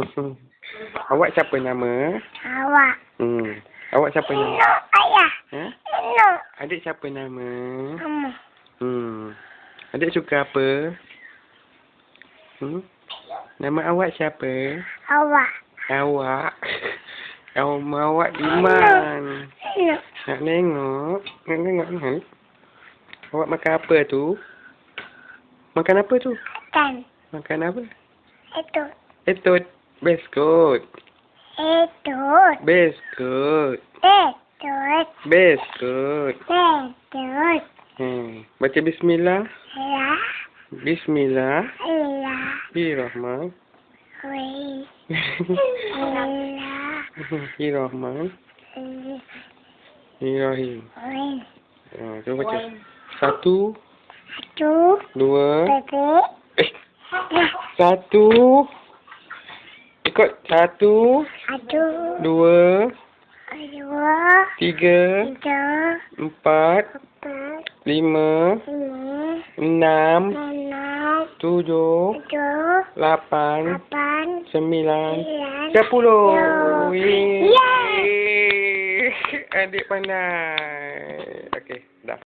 Awak siapa nama? Awak. Hmm. Awak siapa nama? No, ayah. Ha? No. Adik siapa nama? Kamu. Hmm. Adik suka apa? Hmm? Nama awak siapa? Awak. Awak. Nama awak Iman. No. Nak tengok. Nak tengok kan? Awak makan apa tu? Makan apa tu? Kan. Makan apa? Itu. Etut. Biskut. Itu. Biskut. Itu. Biskut. Itu. Hmm. Baca bismillah. Ya. Bismillah. Ya. Bismillahirrahman. Wei. Ya. Bismillahirrahman. Bismillahirrahim. Wei. Ha, cuba baca. Satu, Satu. dua, Bebek. eh, satu. Ikut. Satu, Satu. dua, Dua. tiga, Tiga. empat, Empat. lima, Lima. enam, Enam. tujuh, Tujuh. lapan, Lapan. sembilan, Sembilan. sepuluh. Yeay. Yeay. Adik pandai. Okey, dah.